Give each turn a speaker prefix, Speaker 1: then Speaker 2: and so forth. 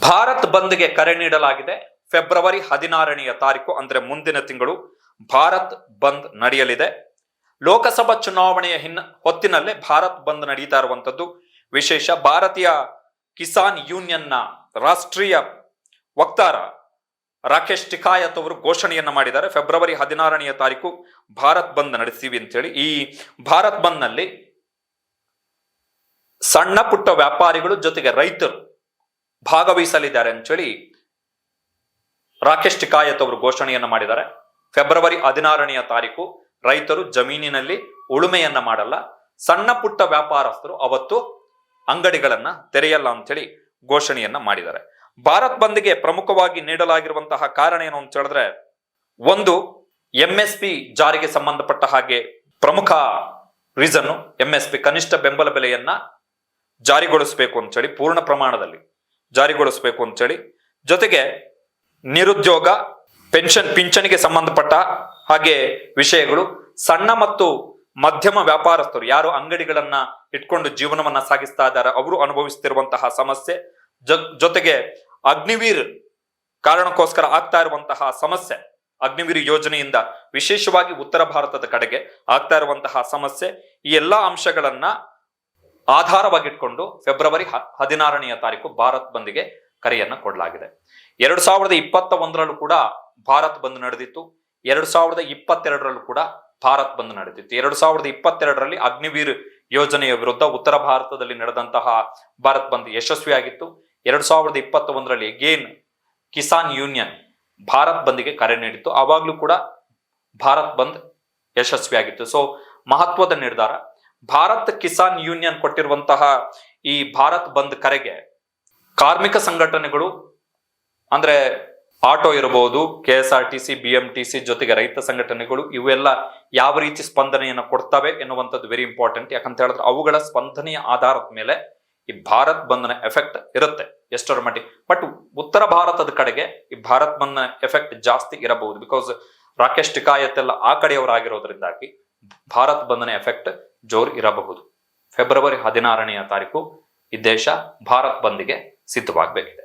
Speaker 1: ಭಾರತ್ ಬಂದ್ಗೆ ಕರೆ ನೀಡಲಾಗಿದೆ. ಫೆಬ್ರವರಿ ಹದಿನಾರನೆಯ ತಾರೀಕು, ಅಂದ್ರೆ ಮುಂದಿನ ತಿಂಗಳು ಭಾರತ್ ಬಂದ್ ನಡೆಯಲಿದೆ. ಲೋಕಸಭಾ ಚುನಾವಣೆಯ ಹಿನ್ನ ಹೊತ್ತಿನಲ್ಲೇ ಭಾರತ್ ಬಂದ್ ನಡೀತಾ ಇರುವಂತದ್ದು ವಿಶೇಷ ಭಾರತೀಯ ಕಿಸಾನ್ ಯೂನಿಯನ್ನ ರಾಷ್ಟ್ರೀಯ ವಕ್ತಾರ ರಾಕೇಶ್ ಟಿಕಾಯತ್ ಅವರು ಘೋಷಣೆಯನ್ನ ಮಾಡಿದ್ದಾರೆ. ಫೆಬ್ರವರಿ ಹದಿನಾರನೆಯ ತಾರೀಕು ಭಾರತ್ ಬಂದ್ ನಡೆಸ್ತೀವಿ ಅಂತೇಳಿ. ಈ ಭಾರತ್ ಬಂದ್ನಲ್ಲಿ ಸಣ್ಣ ಪುಟ್ಟ ವ್ಯಾಪಾರಿಗಳು ಜೊತೆಗೆ ರೈತರು ಭಾಗವಹಿಸಲಿದ್ದಾರೆ ಅಂತೇಳಿ ರಾಕೇಶ್ ಟಿಕಾಯತ್ ಅವರು ಘೋಷಣೆಯನ್ನ ಮಾಡಿದ್ದಾರೆ. ಫೆಬ್ರವರಿ ಹದಿನಾರನೆಯ ತಾರೀಕು ರೈತರು ಜಮೀನಿನಲ್ಲಿ ಉಳುಮೆಯನ್ನ ಮಾಡಲ್ಲ. ಸಣ್ಣ ಪುಟ್ಟ ವ್ಯಾಪಾರಸ್ಥರು ಅವತ್ತು ಅಂಗಡಿಗಳನ್ನ ತೆರೆಯಲ್ಲ ಅಂತೇಳಿ ಘೋಷಣೆಯನ್ನ ಮಾಡಿದ್ದಾರೆ. ಭಾರತ್ ಬಂದ್ಗೆ ಪ್ರಮುಖವಾಗಿ ನೀಡಲಾಗಿರುವಂತಹ ಕಾರಣ ಏನು ಅಂತ ಹೇಳಿದ್ರೆ, ಒಂದು ಎಂ ಎಸ್ ಪಿ ಜಾರಿಗೆ ಸಂಬಂಧಪಟ್ಟ ಹಾಗೆ ಪ್ರಮುಖ ರೀಸನ್ ಎಂ ಎಸ್ ಪಿ ಕನಿಷ್ಠ ಬೆಂಬಲ ಬೆಲೆಯನ್ನ ಜಾರಿಗೊಳಿಸಬೇಕು ಅಂತೇಳಿ ಪೂರ್ಣ ಪ್ರಮಾಣದಲ್ಲಿ ಜಾರಿಗೊಳಿಸಬೇಕು ಅಂತೇಳಿ. ಜೊತೆಗೆ ನಿರುದ್ಯೋಗ, ಪೆನ್ಷನ್, ಪಿಂಚಣಿಗೆ ಸಂಬಂಧಪಟ್ಟ ಹಾಗೆ ವಿಷಯಗಳು ಸಣ್ಣ ಮತ್ತು ಮಧ್ಯಮ ವ್ಯಾಪಾರಸ್ಥರು ಯಾರು ಅಂಗಡಿಗಳನ್ನ ಇಟ್ಕೊಂಡು ಜೀವನವನ್ನ ಸಾಗಿಸ್ತಾ ಇದ್ದಾರೆ, ಅವರು ಅನುಭವಿಸ್ತಿರುವಂತಹ ಸಮಸ್ಯೆ. ಜೊತೆಗೆ ಅಗ್ನಿವೀರ್ ಕಾರಣಕ್ಕೋಸ್ಕರ ಆಗ್ತಾ ಇರುವಂತಹ ಸಮಸ್ಯೆ, ಅಗ್ನಿವೀರ್ ಯೋಜನೆಯಿಂದ ವಿಶೇಷವಾಗಿ ಉತ್ತರ ಭಾರತದ ಕಡೆಗೆ ಆಗ್ತಾ ಇರುವಂತಹ ಸಮಸ್ಯೆ, ಈ ಎಲ್ಲಾ ಅಂಶಗಳನ್ನ ಆಧಾರವಾಗಿಟ್ಕೊಂಡು ಫೆಬ್ರವರಿ ಹದಿನಾರನೆಯ ತಾರೀಕು ಭಾರತ್ ಬಂದ್ಗೆ ಕರೆಯನ್ನ ಕೊಡಲಾಗಿದೆ. ಎರಡು ಸಾವಿರದ ಇಪ್ಪತ್ತ ಒಂದರಲ್ಲೂ ಕೂಡ ಭಾರತ್ ಬಂದ್ ನಡೆದಿತ್ತು. ಎರಡು ಸಾವಿರದ ಇಪ್ಪತ್ತೆರಡರಲ್ಲೂ ಕೂಡ ಭಾರತ್ ಬಂದ್ ನಡೆದಿತ್ತು. ಎರಡು ಸಾವಿರದ ಇಪ್ಪತ್ತೆರಡರಲ್ಲಿ ಅಗ್ನಿವೀರ್ ಯೋಜನೆಯ ವಿರುದ್ಧ ಉತ್ತರ ಭಾರತದಲ್ಲಿ ನಡೆದಂತಹ ಭಾರತ್ ಬಂದ್ ಯಶಸ್ವಿಯಾಗಿತ್ತು. ಎರಡು ಸಾವಿರದ ಇಪ್ಪತ್ತ ಒಂದರಲ್ಲಿ ಅಗೇನ್ ಕಿಸಾನ್ ಯೂನಿಯನ್ ಭಾರತ್ ಬಂದ್ಗೆ ಕರೆ ನೀಡಿತ್ತು. ಆವಾಗ್ಲೂ ಕೂಡ ಭಾರತ್ ಬಂದ್ ಯಶಸ್ವಿಯಾಗಿತ್ತು. ಸೊ ಮಹತ್ವದ ನಿರ್ಧಾರ ಭಾರತ್ ಕಿಸಾನ್ ಯೂನಿಯನ್ ಕೊಟ್ಟಿರುವಂತಹ ಈ ಭಾರತ್ ಬಂದ್ ಕರೆಗೆ ಕಾರ್ಮಿಕ ಸಂಘಟನೆಗಳು, ಅಂದ್ರೆ ಆಟೋ ಇರಬಹುದು K S R T C B ಜೊತೆಗೆ ರೈತ ಸಂಘಟನೆಗಳು, ಇವೆಲ್ಲ ಯಾವ ರೀತಿ ಸ್ಪಂದನೆಯನ್ನು ಕೊಡ್ತವೆ ಎನ್ನುವಂಥದ್ದು ವೆರಿ ಇಂಪಾರ್ಟೆಂಟ್ ಯಾಕಂತ ಹೇಳಿದ್ರೆ ಅವುಗಳ ಸ್ಪಂದನೆಯ ಆಧಾರದ ಮೇಲೆ ಈ ಭಾರತ್ ಬಂದ್ನ ಎಫೆಕ್ಟ್ ಇರುತ್ತೆ ಎಷ್ಟರ ಮಟ್ಟಿಗೆ. ಬಟ್ ಉತ್ತರ ಭಾರತದ ಕಡೆಗೆ ಈ ಭಾರತ್ ಬಂದ್ನ ಎಫೆಕ್ಟ್ ಜಾಸ್ತಿ ಇರಬಹುದು. ಬಿಕಾಸ್ ರಾಕೇಶ್ ಟಿಕಾಯತ್ ಎಲ್ಲ ಆ ಕಡೆಯವರಾಗಿರೋದ್ರಿಂದಾಗಿ ಭಾರತ್ ಬಂದ್ನ ಎಫೆಕ್ಟ್ ಜೋರ್ ಇರಬಹುದು. ಫೆಬ್ರವರಿ ಹದಿನಾರನೆಯ ತಾರೀಕು ಈ ದೇಶ ಭಾರತ್ ಬಂದ್ಗೆ ಸಿದ್ಧವಾಗಬೇಕಿದೆ.